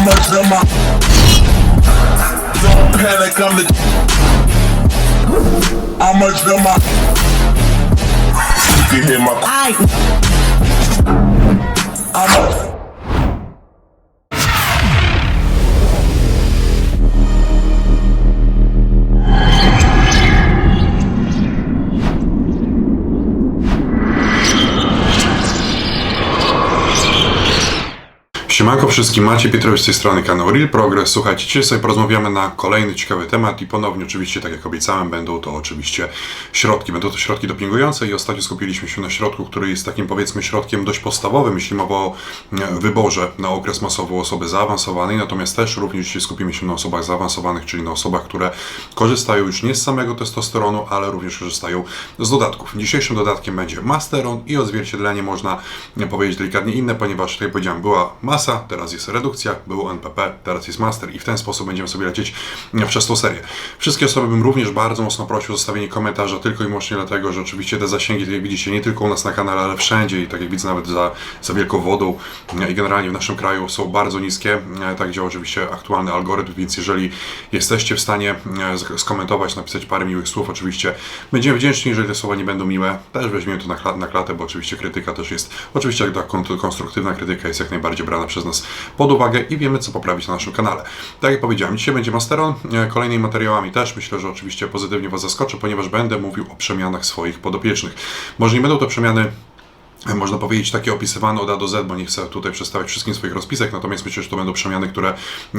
I'm a drummer. Don't panic, I'm the. I'm a drummer. You can hear my. I. I'm a. Siemanko wszystkim, Macie Pietrowicz z tej strony kanał Real Progress. Słuchajcie, dzisiaj sobie porozmawiamy na kolejny ciekawy temat i ponownie oczywiście, tak jak obiecałem, będą to oczywiście środki. Będą to środki dopingujące i ostatnio skupiliśmy się na środku, który jest takim powiedzmy środkiem dość podstawowym, jeśli mowa o e, wyborze na okres masowy osoby zaawansowanej, natomiast też również dzisiaj skupimy się na osobach zaawansowanych, czyli na osobach, które korzystają już nie z samego testosteronu, ale również korzystają z dodatków. Dzisiejszym dodatkiem będzie Masteron i odzwierciedlenie można powiedzieć delikatnie inne, ponieważ jak powiedziałem, była masa, teraz jest redukcja, było NPP, teraz jest master i w ten sposób będziemy sobie lecieć e, przez tą serię. Wszystkie osoby bym również bardzo mocno prosił o zostawienie komentarza, tylko i wyłącznie dlatego, że oczywiście te zasięgi, tak jak widzicie, nie tylko u nas na kanale, ale wszędzie i tak jak widzę nawet za, za wielką wodą e, i generalnie w naszym kraju są bardzo niskie. E, Tak działa oczywiście aktualny algorytm, więc jeżeli jesteście w stanie sk- skomentować, napisać parę miłych słów, oczywiście będziemy wdzięczni, jeżeli te słowa nie będą miłe, też weźmiemy to na, na klatę, bo oczywiście krytyka też jest, oczywiście jak ta kon- konstruktywna krytyka jest jak najbardziej brana przez nas pod uwagę i wiemy co poprawić na naszym kanale. Tak jak powiedziałem, dzisiaj będzie Masteron, e, kolejnymi materiałami też myślę, że oczywiście pozytywnie Was zaskoczę, ponieważ będę mówił o przemianach swoich podopiecznych. Może nie będą to przemiany można powiedzieć, takie opisywane od A do Z, bo nie chcę tutaj przedstawiać wszystkich swoich rozpisek, natomiast myślę, że to będą przemiany, które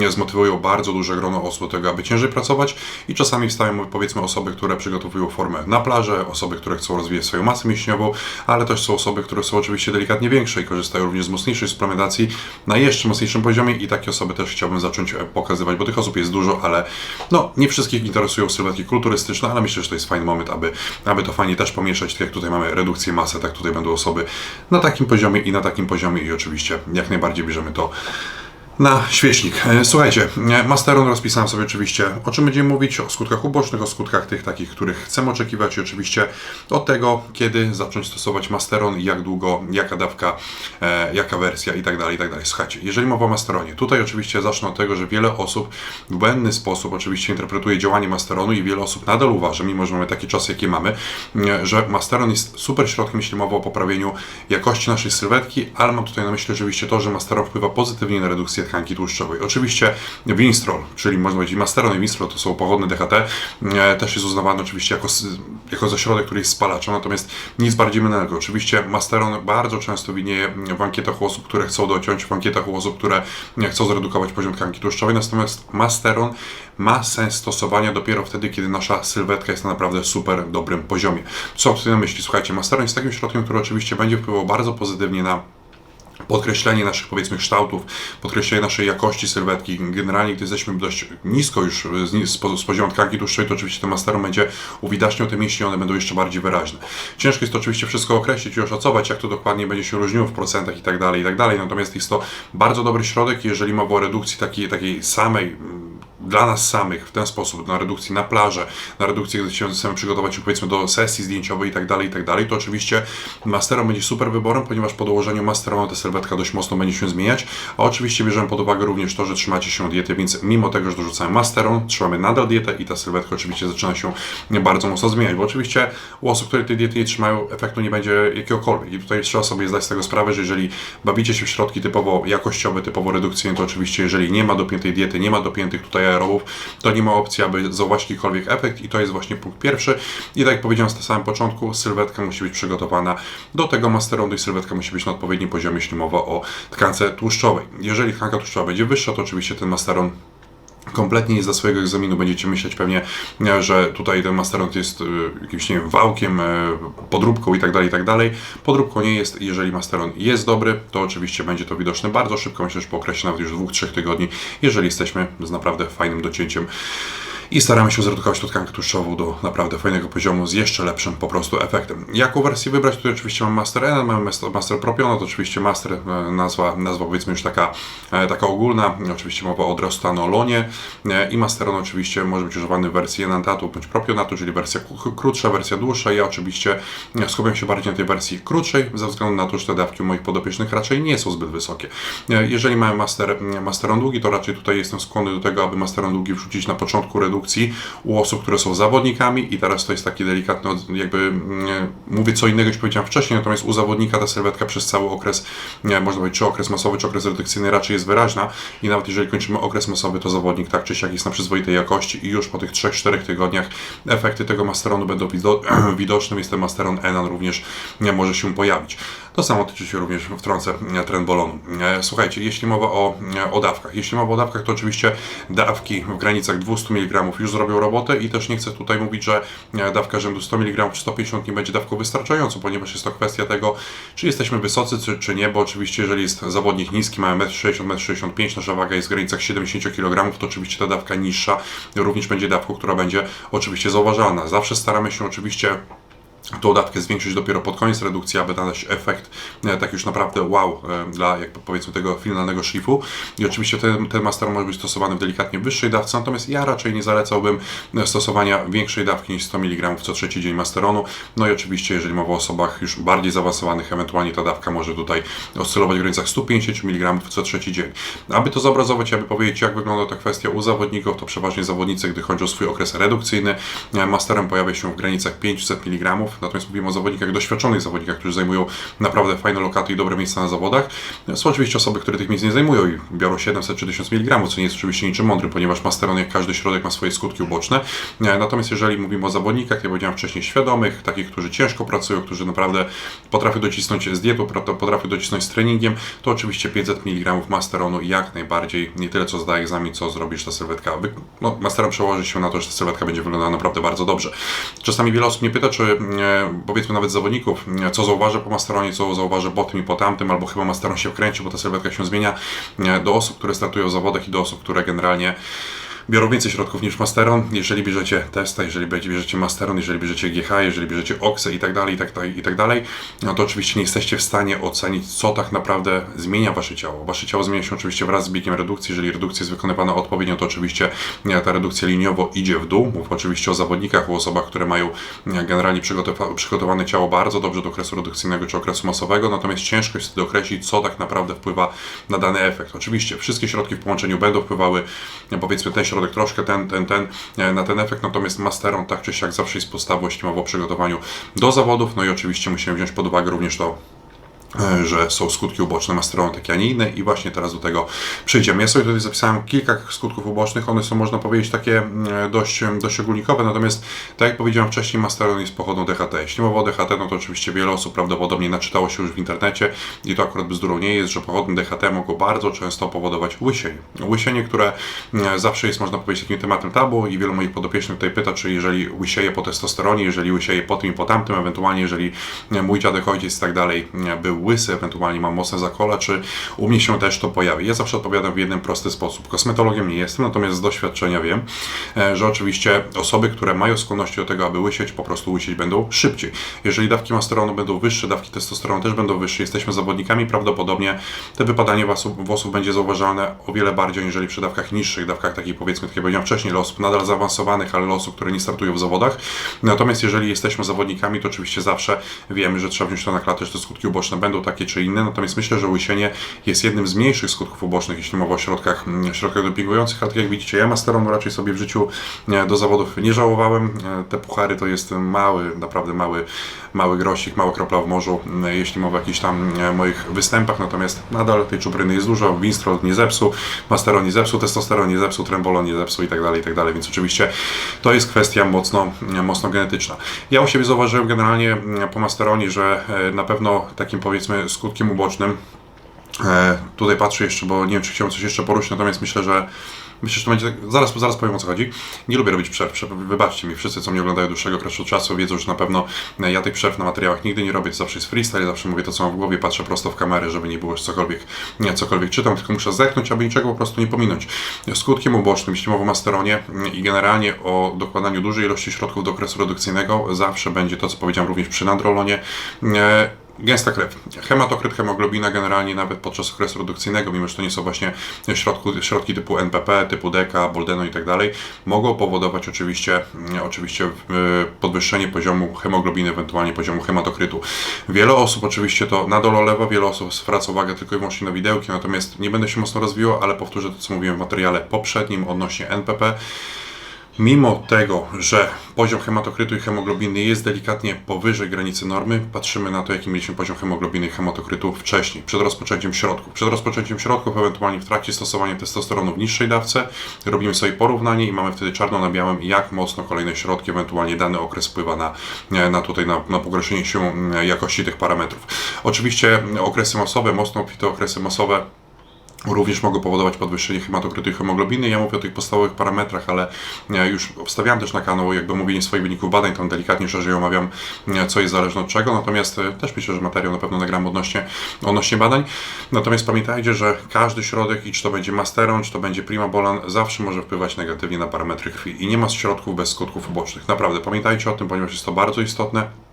zmotywują bardzo duże grono osób do tego, aby ciężej pracować i czasami wstają powiedzmy osoby, które przygotowują formę na plażę, osoby, które chcą rozwijać swoją masę mięśniową, ale też są osoby, które są oczywiście delikatnie większe i korzystają również z mocniejszej suplementacji na jeszcze mocniejszym poziomie i takie osoby też chciałbym zacząć e, pokazywać, bo tych osób jest dużo, ale no nie wszystkich interesują sylwetki kulturystyczne, ale myślę, że to jest fajny moment, aby, aby to fajnie też pomieszać, tak jak tutaj mamy redukcję masy, tak tutaj będą osoby na takim poziomie i na takim poziomie i oczywiście jak najbardziej bierzemy to na świecznik. E, Słuchajcie, e, Masteron rozpisałem sobie oczywiście, o czym będziemy mówić, o skutkach ubocznych, o skutkach tych takich, których chcemy oczekiwać i oczywiście od tego, kiedy zacząć stosować Masteron, jak długo, jaka dawka, e, jaka wersja i tak dalej, i tak dalej. Słuchajcie, jeżeli mowa o Masteronie, tutaj oczywiście zacznę od tego, że wiele osób w błędny sposób oczywiście interpretuje działanie Masteronu i wiele osób nadal uważa, mimo że mamy takie czasy, jakie mamy, że Masteron jest super środkiem, jeśli mowa o poprawieniu jakości naszej sylwetki, ale mam tutaj na myśli oczywiście to, że Masteron wpływa pozytywnie na redukcję tkanki tłuszczowej. Oczywiście Winstrol, czyli można powiedzieć Masteron i Winstrol to są pochodne DHT, e, też jest uznawany oczywiście jako, jako za środek, który jest spalaczem, natomiast nic bardziej mylnego. Oczywiście Masteron bardzo często widnieje w ankietach u osób, które chcą dociąć, w ankietach u osób, które chcą zredukować poziom tkanki tłuszczowej, natomiast Masteron ma sens stosowania dopiero wtedy, kiedy nasza sylwetka jest na naprawdę super dobrym poziomie. Co tutaj na myśli? Słuchajcie, Masteron jest takim środkiem, który oczywiście będzie wpływał bardzo pozytywnie na podkreślenie naszych powiedzmy kształtów, podkreślenie naszej jakości sylwetki. Generalnie, gdy jesteśmy dość nisko już z, z, z poziomu tkanki tłuszczowej, to oczywiście ten masteron będzie uwidaczniał te mięśnie, one będą jeszcze bardziej wyraźne. Ciężko jest to oczywiście wszystko określić i oszacować, jak to dokładnie będzie się różniło w procentach i tak dalej, i tak dalej. Natomiast jest to bardzo dobry środek, jeżeli mowa o redukcji takiej, takiej samej dla nas samych w ten sposób, na redukcji na plażę, na redukcję, gdy się chcemy przygotować powiedzmy do sesji zdjęciowej i tak dalej, i tak dalej, to oczywiście Masteron będzie super wyborem, ponieważ po dołożeniu Masterona ta sylwetka dość mocno będzie się zmieniać, a oczywiście bierzemy pod uwagę również to, że trzymacie się diety, więc mimo tego, że dorzucamy Masteron, trzymamy nadal dietę i ta sylwetka oczywiście zaczyna się bardzo mocno zmieniać, bo oczywiście u osób, które tej diety nie trzymają, efektu nie będzie jakiegokolwiek. I tutaj trzeba sobie zdać z tego sprawę, że jeżeli bawicie się w środki typowo jakościowe, typowo redukcyjne, to oczywiście jeżeli nie ma dopiętej diety, nie ma dopiętych tutaj to nie ma opcji, aby zauważyć jakikolwiek efekt i to jest właśnie punkt pierwszy. I tak jak powiedziałem na samym początku, sylwetka musi być przygotowana do tego masteronu i sylwetka musi być na odpowiednim poziomie, jeśli mowa o tkance tłuszczowej. Jeżeli tkanka tłuszczowa będzie wyższa, to oczywiście ten masteron kompletnie nie za swojego egzaminu będziecie myśleć pewnie, e, że tutaj ten masteron jest e, jakimś, nie wiem, wałkiem, e, podróbką i tak dalej, i tak dalej. Podróbką nie jest, jeżeli masteron jest dobry, to oczywiście będzie to widoczne bardzo szybko, myślę, że po okresie nawet już dwóch, trzech tygodni, jeżeli jesteśmy z naprawdę fajnym docięciem i staramy się zredukować tą tkankę tłuszczową do naprawdę fajnego poziomu z jeszcze lepszym po prostu efektem. Jaką wersję wybrać? Tutaj oczywiście mam Master N, mamy Master- Master Propiono, to oczywiście Master, e, nazwa, nazwa powiedzmy już taka, e, taka ogólna, oczywiście mowa o Drostanolonie e, i Masteron oczywiście może być używany w wersji enantatu bądź propionatu, czyli wersja krótsza, wersja dłuższa. Ja oczywiście skupiam się bardziej na tej wersji krótszej, ze względu na to, że te dawki u moich podopiecznych raczej nie są zbyt wysokie. Jeżeli mają master, masteron długi, to raczej tutaj jestem skłonny do tego, aby masteron długi wrzucić na początku redukcji u osób, które są zawodnikami i teraz to jest taki delikatny, jakby mm, mówię co innego niż powiedziałem wcześniej, natomiast u zawodnika ta sylwetka przez cały okres, nie, można powiedzieć, czy okres masowy, czy okres redukcyjny raczej jest wyraźna i nawet jeżeli kończymy okres masowy, to zawodnik tak czy siak jest na przyzwoitej jakości i już po tych 3-4 tygodniach efekty tego masteronu będą wido- widoczne, więc ten masteron Enan również nie może się pojawić. To samo tyczy się również wtrącę trenbolonu. Słuchajcie, jeśli mowa o, o dawkach, jeśli mowa o dawkach, to oczywiście dawki w granicach 200 mg już zrobią robotę i też nie chcę tutaj mówić, że e, dawka rzędu 100 mg czy 150 nie będzie dawką wystarczającą, ponieważ jest to kwestia tego, czy jesteśmy wysocy, czy, czy nie, bo oczywiście jeżeli jest zawodnik niski, mamy 1,60 m, 1,65 m, nasza waga jest w granicach 70 kg, to oczywiście ta dawka niższa również będzie dawką, która będzie oczywiście zauważalna. Zawsze staramy się oczywiście tą dawkę zwiększyć dopiero pod koniec redukcji, aby dać efekt e, tak już naprawdę wow e, dla jakby powiedzmy tego finalnego szlifu. I oczywiście ten, ten master może być stosowany w delikatnie wyższej dawce, natomiast ja raczej nie zalecałbym e, stosowania większej dawki niż 100 mg co trzeci dzień masteronu. No i oczywiście jeżeli mowa o osobach już bardziej zaawansowanych, ewentualnie ta dawka może tutaj oscylować w granicach 150 mg co trzeci dzień. Aby to zobrazować, aby powiedzieć jak wygląda ta kwestia u zawodników, to przeważnie zawodnicy, gdy chodzi o swój okres redukcyjny, masterem pojawia się w granicach 500 mg, natomiast mówimy o zawodnikach, doświadczonych zawodnikach, którzy zajmują naprawdę fajne lokaty i dobre miejsca na zawodach. Są oczywiście osoby, które tych miejsc nie zajmują i biorą 700 czy 1000 mg, co nie jest oczywiście niczym mądry, ponieważ masteron, jak każdy środek, ma swoje skutki uboczne. E, Natomiast jeżeli mówimy o zawodnikach, jak powiedziałem wcześniej, świadomych, takich, którzy ciężko pracują, którzy naprawdę potrafią docisnąć z dietą, potrafią docisnąć z treningiem, to oczywiście 500 mg masteronu jak najbardziej, nie tyle co zda egzamin, co zrobisz ta sylwetka. No, masteron przełoży się na to, że ta sylwetka będzie wyglądała naprawdę bardzo dobrze. Czasami wiele osób mnie pyta, czy e, powiedzmy nawet zawodników, co zauważę po masteronie, co zauważę po tym i po tamtym, albo chyba masteron się wkręci, bo ta sylwetka się zmienia do osób, które startują w zawodach i do osób, które generalnie biorą więcej środków niż Masteron. Jeżeli bierzecie Testa, jeżeli bierzecie Masteron, jeżeli bierzecie GH, jeżeli bierzecie Oxe i tak dalej, i tak dalej, i tak dalej, no to oczywiście nie jesteście w stanie ocenić, co tak naprawdę zmienia Wasze ciało. Wasze ciało zmienia się oczywiście wraz z biegiem redukcji. Jeżeli redukcja jest wykonywana odpowiednio, to oczywiście e, ta redukcja liniowo idzie w dół. Mówię oczywiście o zawodnikach, o osobach, które mają e, generalnie przygotowa- przygotowane ciało bardzo dobrze do okresu redukcyjnego czy okresu masowego, natomiast ciężko jest wtedy określić, co tak naprawdę wpływa na dany efekt. Oczywiście wszystkie środki w połączeniu będą wpływały, e, powiedzmy ten środek troszkę, ten, ten, ten, e, na ten efekt, natomiast masteron tak czy siak zawsze jest podstawą, jeśli mowa o przygotowaniu do zawodów, no i oczywiście musimy wziąć pod uwagę również to, że są skutki uboczne masteronu takie, a nie inne i właśnie teraz do tego przejdziemy. Ja sobie tutaj zapisałem kilka skutków ubocznych, one są można powiedzieć takie mm, dość, dość ogólnikowe, natomiast tak jak powiedziałem wcześniej, masteron jest pochodną DHT. Jeśli mowa o DHT, no to oczywiście wiele osób prawdopodobnie naczytało się już w internecie i to akurat bzdurą nie jest, że pochodne DHT mogą bardzo często powodować łysienie. Łysienie, które mm, zawsze jest można powiedzieć takim tematem tabu i wielu moich podopiecznych tutaj pyta, czy jeżeli łysieje po testosteronie, jeżeli łysieje po tym i po tamtym, ewentualnie jeżeli mm, mój dziadek, ojciec i tak dalej mm, był łysy, ewentualnie mam mocne zakola, czy u mnie się też to pojawi. Ja zawsze odpowiadam w jeden prosty sposób. Kosmetologiem nie jestem, natomiast z doświadczenia wiem, e, że oczywiście osoby, które mają skłonności do tego, aby łysieć, po prostu łysieć będą szybciej. Jeżeli dawki masteronu będą wyższe, dawki testosteronu też będą wyższe, jesteśmy zawodnikami, prawdopodobnie te wypadanie włosów, włosów będzie zauważalne o wiele bardziej, niżeli przy dawkach niższych, dawkach takich powiedzmy, tak jak powiedziałem wcześniej, dla osób nadal zaawansowanych, ale dla osób, które nie startują w zawodach. Natomiast jeżeli jesteśmy zawodnikami, to oczywiście zawsze wiemy, że trzeba wziąć to na klatę, że te skutki uboczne będą takie czy inne, natomiast myślę, że łysienie jest jednym z mniejszych skutków ubocznych, jeśli mowa o środkach, środkach dopingujących, a tak jak widzicie, ja masteronu raczej sobie w życiu e, do zawodów nie żałowałem. E, Te puchary to jest mały, naprawdę mały, mały grosik, mała kropla w morzu, jeśli mowa o jakichś tam e, moich występach, natomiast nadal tej czupryny jest dużo, Winstrol nie zepsuł, Masteron nie zepsuł, testosteron nie zepsuł, Trembolon nie zepsuł i tak dalej, i tak dalej, więc oczywiście to jest kwestia mocno, mocno genetyczna. Ja u siebie zauważyłem generalnie po Masteronie, że na pewno takim powiedzmy skutkiem ubocznym E, tutaj patrzę jeszcze, bo nie wiem, czy chciałem coś jeszcze poruszyć, natomiast myślę, że Myślę, że to będzie tak, zaraz, zaraz powiem o co chodzi. Nie lubię robić przerw, przerw, wybaczcie mi, wszyscy co mnie oglądają dłuższego okresu czasu wiedzą, że na pewno e, ja tych przerw na materiałach nigdy nie robię, to zawsze jest freestyle, zawsze mówię to co mam w głowie, patrzę prosto w kamerę, żeby nie było cokolwiek, nie, cokolwiek czytam, tylko muszę zdechnąć, aby niczego po prostu nie pominąć. Skutkiem ubocznym, jeśli mowa o masteronie mm, i generalnie o dokładaniu dużej ilości środków do okresu redukcyjnego, zawsze będzie to, co powiedziałem również przy nadrolonie, e, Gęsta krew. Hematokryt, hemoglobina generalnie nawet podczas okresu redukcyjnego, mimo że to nie są właśnie środku, środki typu NPP, typu DK, Boldeno i tak dalej, mogą powodować oczywiście, mm, oczywiście e, podwyższenie poziomu hemoglobiny, ewentualnie poziomu hematokrytu. Wiele osób oczywiście to nadal olewa, wiele osób zwraca uwagę tylko i wyłącznie na widełki, natomiast nie będę się mocno rozwijał, ale powtórzę to, co mówiłem w materiale poprzednim odnośnie NPP. Mimo tego, że poziom hematokrytu i hemoglobiny jest delikatnie powyżej granicy normy, patrzymy na to, jaki mieliśmy poziom hemoglobiny i hematokrytu wcześniej, przed rozpoczęciem środków. Przed rozpoczęciem środków, ewentualnie w trakcie stosowania testosteronu w niższej dawce, robimy sobie porównanie i mamy wtedy czarno na białym, jak mocno kolejne środki, ewentualnie dany okres wpływa na, na tutaj, na, na pogorszenie się mm, jakości tych parametrów. Oczywiście okresy masowe, mocno opite okresy masowe, Również mogą powodować podwyższenie hematokrytu i hemoglobiny. Ja mówię o tych podstawowych parametrach, ale e, już wstawiam też na kanał jakby mówienie swoich wyników badań, tam delikatnie szerzej omawiam, e, co jest zależne od czego, natomiast e, też myślę, że materiał na pewno nagram odnośnie, odnośnie badań. Natomiast pamiętajcie, że każdy środek, i czy to będzie masteron, czy to będzie primabolan, zawsze może wpływać negatywnie na parametry krwi i nie ma środków bez skutków ubocznych. Naprawdę, pamiętajcie o tym, ponieważ jest to bardzo istotne.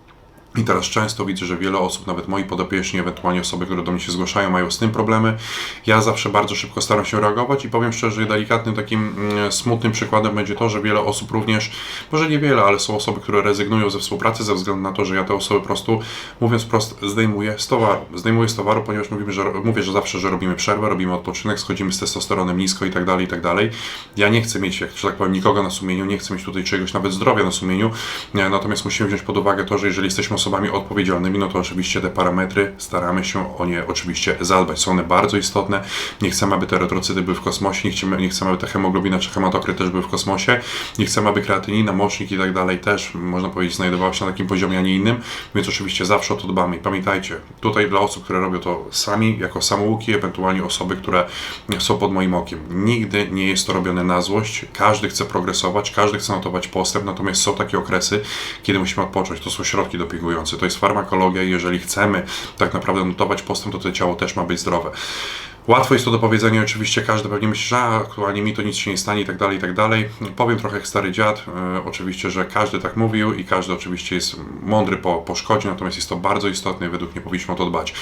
I teraz często widzę, że wiele osób, nawet moi podopieczni, ewentualnie osoby, które do mnie się zgłaszają, mają z tym problemy. Ja zawsze bardzo szybko staram się reagować i powiem szczerze, że delikatnym takim mm, smutnym przykładem będzie to, że wiele osób również, może niewiele, ale są osoby, które rezygnują ze współpracy ze względu na to, że ja te osoby po prostu, mówiąc prosto, zdejmuję z towaru. Zdejmuję z towaru, ponieważ mówimy, że, mówię, że zawsze, że robimy przerwę, robimy odpoczynek, schodzimy z testosteronem nisko i tak dalej, i tak dalej. Ja nie chcę mieć, jak, że tak powiem, nikogo na sumieniu, nie chcę mieć tutaj czegoś, nawet zdrowia na sumieniu, Nie, natomiast musimy wziąć pod uwagę to, że jeżeli jesteśmy osobami odpowiedzialnymi, no to oczywiście te parametry staramy się o nie oczywiście zadbać. Są one bardzo istotne. Nie chcemy, aby te erytrocyty były w kosmosie, nie chcemy, nie chcemy aby ta hemoglobina czy hematokryt też były w kosmosie, nie chcemy, aby kreatynina, mocznik i tak dalej też, można powiedzieć, znajdowała się na takim poziomie, a nie innym, więc oczywiście zawsze o to dbamy. I pamiętajcie, tutaj dla osób, które robią to sami, jako samouki, ewentualnie osoby, które są pod moim okiem. Nigdy nie jest to robione na złość. Każdy chce progresować, każdy chce notować postęp, natomiast są takie okresy, kiedy musimy odpocząć. To są środki to jest farmakologia i jeżeli chcemy tak naprawdę notować postęp, to to ciało też ma być zdrowe. Łatwo jest to do powiedzenia, oczywiście każdy pewnie myśli, że aktualnie mi to nic się nie stanie i tak dalej, i tak dalej. Powiem trochę jak stary dziad, e, oczywiście, że każdy tak mówił i każdy oczywiście jest mądry po, po szkodzie, natomiast jest to bardzo istotne i według mnie powinniśmy o to dbać.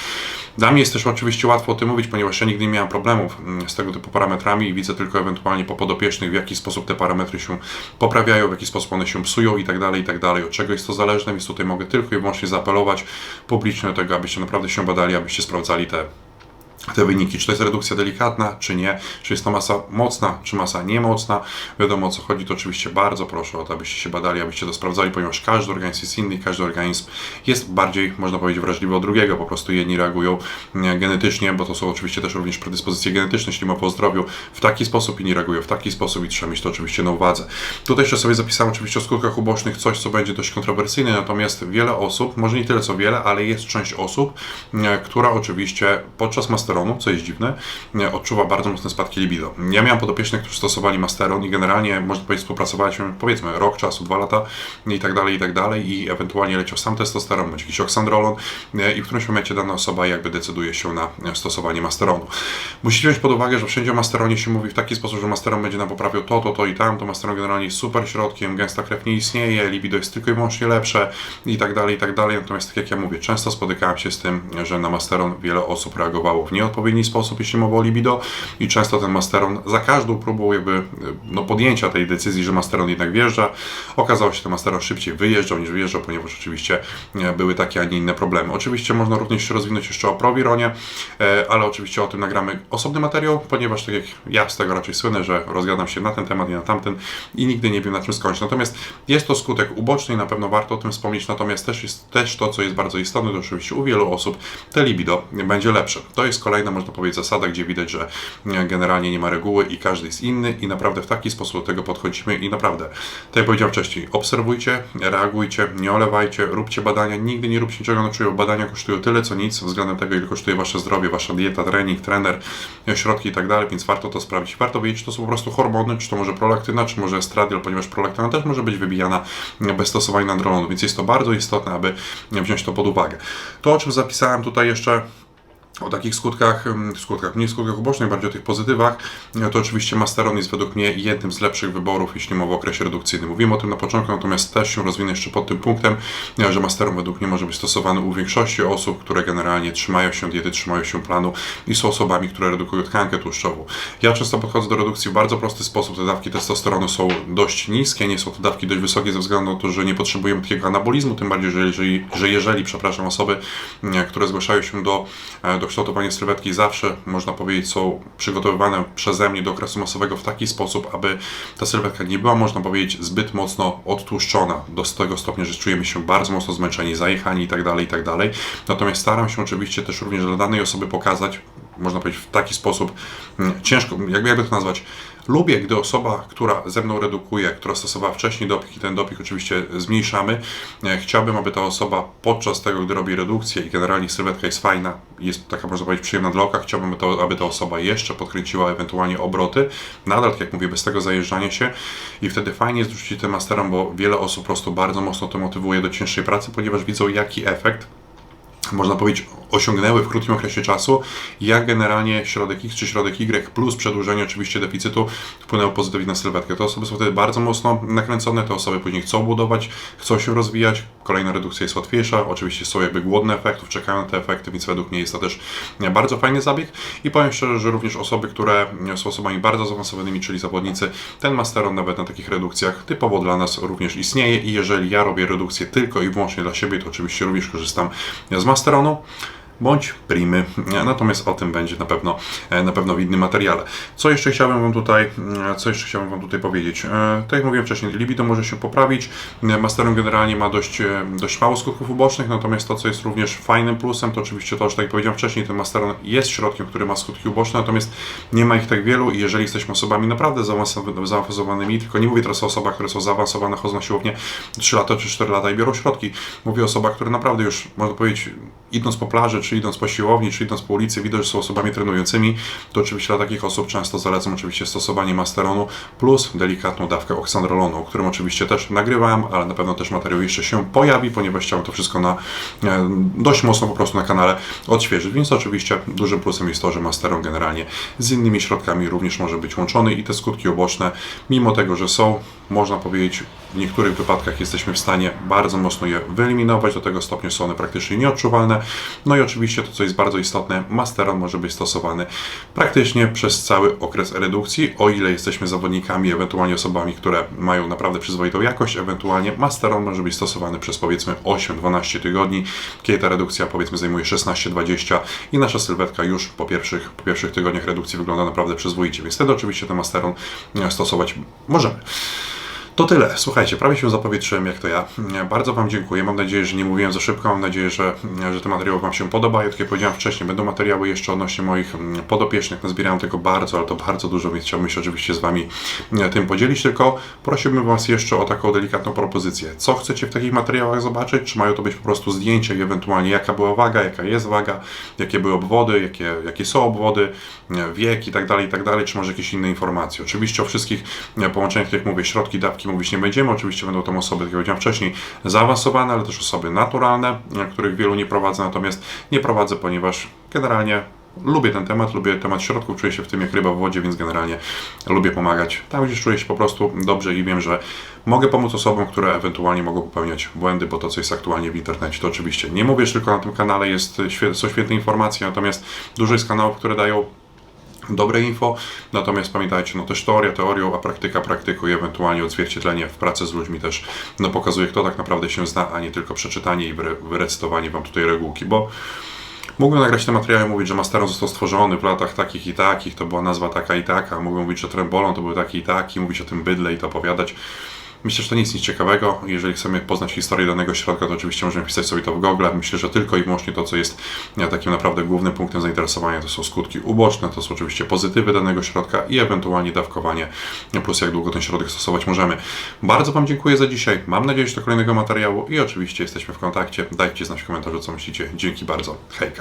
Dla mnie jest też oczywiście łatwo o tym mówić, ponieważ ja nigdy nie miałem problemów mm, z tego typu parametrami i widzę tylko ewentualnie po podopiecznych, w jaki sposób te parametry się poprawiają, w jaki sposób one się psują i tak dalej, i tak dalej. Od czego jest to zależne, więc tutaj mogę tylko i wyłącznie zaapelować publicznie do tego, abyście naprawdę się badali, abyście sprawdzali te te wyniki, czy to jest redukcja delikatna, czy nie, czy jest to masa mocna, czy masa niemocna. Wiadomo o co chodzi, to oczywiście bardzo proszę o to, abyście się badali, abyście to sprawdzali, ponieważ każdy organizm jest inny, każdy organizm jest bardziej, można powiedzieć, wrażliwy od drugiego. Po prostu jedni reagują genetycznie, bo to są oczywiście też również predyspozycje genetyczne, jeśli o zdrowiu, w taki sposób, inni reagują w taki sposób i trzeba mieć to oczywiście na uwadze. Tutaj jeszcze sobie zapisałem oczywiście o skutkach ubocznych coś, co będzie dość kontrowersyjne, natomiast wiele osób, może nie tyle co wiele, ale jest część osób, która oczywiście podczas masteronu co jest dziwne, odczuwa bardzo mocne spadki libido. Ja miałem podopiecznych, którzy stosowali masteron i generalnie, można powiedzieć, współpracowaliśmy powiedzmy rok czasu, dwa lata i tak dalej, i tak dalej i ewentualnie leciał sam testosteron, bądź jakiś oksandrolon i w którymś momencie dana osoba jakby decyduje się na stosowanie masteronu. Musicie wziąć pod uwagę, że wszędzie o masteronie się mówi w taki sposób, że masteron będzie nam poprawiał to, to, to i tam, to masteron generalnie jest super środkiem, gęsta krew nie istnieje, libido jest tylko i wyłącznie lepsze i tak dalej, i tak dalej. Natomiast tak jak ja mówię, często spotykałem się z tym, że na masteron wiele osób reagowało w nieodpowiedni sposób, jeśli mowa o libido i często ten masteron za każdą próbą jakby no, podjęcia tej decyzji, że masteron jednak wjeżdża, okazało się, że ten masteron szybciej wyjeżdżał niż wyjeżdżał, ponieważ oczywiście e, były takie, a nie inne problemy. Oczywiście można również się rozwinąć jeszcze o prowironie, e, ale oczywiście o tym nagramy osobny materiał, ponieważ tak jak ja z tego raczej słynę, że rozgadam się na ten temat i na tamten i nigdy nie wiem na czym skończyć. Natomiast jest to skutek uboczny i na pewno warto o tym wspomnieć, natomiast też jest też to, co jest bardzo istotne, to oczywiście u wielu osób te libido będzie lepsze. To jest kolejny kolejna, można powiedzieć, zasada, gdzie widać, że e, generalnie nie ma reguły i każdy jest inny i naprawdę w taki sposób do tego podchodzimy i naprawdę, tak jak powiedziałem wcześniej, obserwujcie, reagujcie, nie olewajcie, róbcie badania, nigdy nie róbcie niczego na czują. Badania kosztują tyle, co nic, względem tego, ile kosztuje wasze zdrowie, wasza dieta, trening, trener, e, środki i tak dalej, więc warto to sprawdzić. Warto wiedzieć, czy to są po prostu hormony, czy to może prolaktyna, czy może estradiol, ponieważ prolaktyna też może być wybijana e, bez stosowania androlonu, więc jest to bardzo istotne, aby wziąć to pod uwagę. To, o czym zapisałem tutaj jeszcze o takich skutkach, skutkach, nie skutkach ubocznych, bardziej o tych pozytywach, e, to oczywiście Masteron jest według mnie jednym z lepszych wyborów, jeśli mowa o okresie redukcyjnym. Mówiłem o tym na początku, natomiast też się rozwinę jeszcze pod tym punktem, e, że Masteron według mnie może być stosowany u większości osób, które generalnie trzymają się diety, trzymają się planu i są osobami, które redukują tkankę tłuszczową. Ja często podchodzę do redukcji w bardzo prosty sposób. Te dawki testosteronu są dość niskie, nie są to dawki dość wysokie ze względu na to, że nie potrzebujemy takiego anabolizmu, tym bardziej, że jeżeli, że jeżeli przepraszam, osoby, które zgłaszają się do, e, do kształtowania sylwetki zawsze, można powiedzieć, są przygotowywane przeze mnie do okresu masowego w taki sposób, aby ta sylwetka nie była, można powiedzieć, zbyt mocno odtłuszczona do tego stopnia, że czujemy się bardzo mocno zmęczeni, zajechani itd., itd. Natomiast staram się oczywiście też również dla danej osoby pokazać, można powiedzieć w taki sposób, mm, ciężko, jakby, jakby to nazwać, lubię, gdy osoba, która ze mną redukuje, która stosowała wcześniej doping i ten doping oczywiście zmniejszamy, e, chciałbym, aby ta osoba podczas tego, gdy robi redukcję i generalnie sylwetka jest fajna, jest taka, można powiedzieć, przyjemna dla oka, chciałbym, aby to, aby ta osoba jeszcze podkręciła ewentualnie obroty, nadal, tak jak mówię, bez tego zajeżdżania się i wtedy fajnie jest rzucić tym masterom, bo wiele osób po prostu bardzo mocno to motywuje do cięższej pracy, ponieważ widzą, jaki efekt można powiedzieć, osiągnęły w krótkim okresie czasu, jak generalnie środek X czy środek Y plus przedłużenie oczywiście deficytu wpłynęło pozytywnie na sylwetkę. Te osoby są wtedy bardzo mocno nakręcone, te osoby później chcą budować, chcą się rozwijać, kolejna redukcja jest łatwiejsza, oczywiście są jakby głodne efektów, czekają na te efekty, więc według mnie jest to też bardzo fajny zabieg. I powiem szczerze, że również osoby, które są osobami bardzo zaawansowanymi, czyli zawodnicy, ten masteron nawet na takich redukcjach typowo dla nas również istnieje. I jeżeli ja robię redukcję tylko i wyłącznie dla siebie, to oczywiście również korzystam z masteronu bądź primy. Natomiast o tym będzie na pewno, e, na pewno w innym materiale. Co jeszcze chciałbym Wam tutaj, e, co jeszcze chciałbym Wam tutaj powiedzieć? E, Tak jak mówiłem wcześniej, libido może się poprawić. Masteron generalnie ma dość, dość mało skutków ubocznych, natomiast to, co jest również fajnym plusem, to oczywiście to, że tak jak powiedziałem wcześniej, ten Masteron jest środkiem, który ma skutki uboczne, natomiast nie ma ich tak wielu i jeżeli jesteśmy osobami naprawdę zaawansowa- zaawansowanymi, tylko nie mówię teraz o osobach, które są zaawansowane, chodzą na siłownię 3 lata czy 4 lata i biorą środki. Mówię o osobach, które naprawdę już, można powiedzieć, idąc po plaży, czy idąc po siłowni, czy idąc po ulicy, widać, że są osobami trenującymi, to oczywiście dla takich osób często zalecam oczywiście stosowanie masteronu plus delikatną dawkę oksandrolonu, o którym oczywiście też nagrywałem, ale na pewno też materiał jeszcze się pojawi, ponieważ chciałem to wszystko na, e, dość mocno po prostu na kanale odświeżyć, więc oczywiście dużym plusem jest to, że masteron generalnie z innymi środkami również może być łączony i te skutki uboczne, mimo tego, że są, można powiedzieć, w niektórych wypadkach jesteśmy w stanie bardzo mocno je wyeliminować, do tego stopnia są one praktycznie nieodczuwalne. No i oczywiście to, co jest bardzo istotne, masteron może być stosowany praktycznie przez cały okres redukcji, o ile jesteśmy zawodnikami, ewentualnie osobami, które mają naprawdę przyzwoitą jakość, ewentualnie masteron może być stosowany przez powiedzmy 8-12 tygodni, kiedy ta redukcja powiedzmy zajmuje 16-20 i nasza sylwetka już po pierwszych, po pierwszych tygodniach redukcji wygląda naprawdę przyzwoicie, więc wtedy oczywiście ten masteron e, stosować możemy. To tyle. Słuchajcie, prawie się zapowietrzyłem jak to ja. Bardzo Wam dziękuję. Mam nadzieję, że nie mówiłem za szybko. Mam nadzieję, że, że te materiały Wam się podobają. Jak ja powiedziałem wcześniej, będą materiały jeszcze odnośnie moich mm, podopiecznych. Nazbierałem tego bardzo, ale to bardzo dużo, więc chciałbym się oczywiście z Wami e, tym podzielić. Tylko prosiłbym Was jeszcze o taką delikatną propozycję. Co chcecie w takich materiałach zobaczyć? Czy mają to być po prostu zdjęcia i ewentualnie jaka była waga, jaka jest waga, jakie były obwody, jakie, jakie są obwody, e, wiek i tak dalej, i tak dalej, czy może jakieś inne informacje. Oczywiście o wszystkich e, połączeniach, tak jak mówię, środki dawki mówić nie będziemy. Oczywiście będą tam osoby, tak jak powiedziałem wcześniej, zaawansowane, ale też osoby naturalne, których wielu nie prowadzę, natomiast nie prowadzę, ponieważ generalnie lubię ten temat, lubię temat środków, czuję się w tym jak ryba w wodzie, więc generalnie lubię pomagać tam, gdzie czuję się po prostu dobrze i wiem, że mogę pomóc osobom, które ewentualnie mogą popełniać błędy, bo to, co jest aktualnie w internecie, to oczywiście nie mówię, tylko na tym kanale jest, są świetne informacje, natomiast dużo jest kanałów, które dają dobre info, natomiast pamiętajcie, no też teoria teorią, a praktyka praktyką i ewentualnie odzwierciedlenie w pracy z ludźmi też no, pokazuje, kto tak naprawdę się zna, a nie tylko przeczytanie i wyre- wyrecytowanie Wam tutaj regułki, bo Mógłbym nagrać te materiały i mówić, że Masteron został stworzony w latach takich i takich, to była nazwa taka i taka, mógłbym mówić, że Trembolon to był taki i taki, mówić o tym bydle i to opowiadać. Myślę, że to nic nic ciekawego. Jeżeli chcemy poznać historię danego środka, to oczywiście możemy wpisać sobie to w Google. Myślę, że tylko i wyłącznie to, co jest e, takim naprawdę głównym punktem zainteresowania, to są skutki uboczne, to są oczywiście pozytywy danego środka i ewentualnie dawkowanie, plus jak długo ten środek stosować możemy. Bardzo Wam dziękuję za dzisiaj. Mam nadzieję, że do kolejnego materiału i oczywiście jesteśmy w kontakcie. Dajcie znać w komentarzu, co myślicie. Dzięki bardzo. Hejka.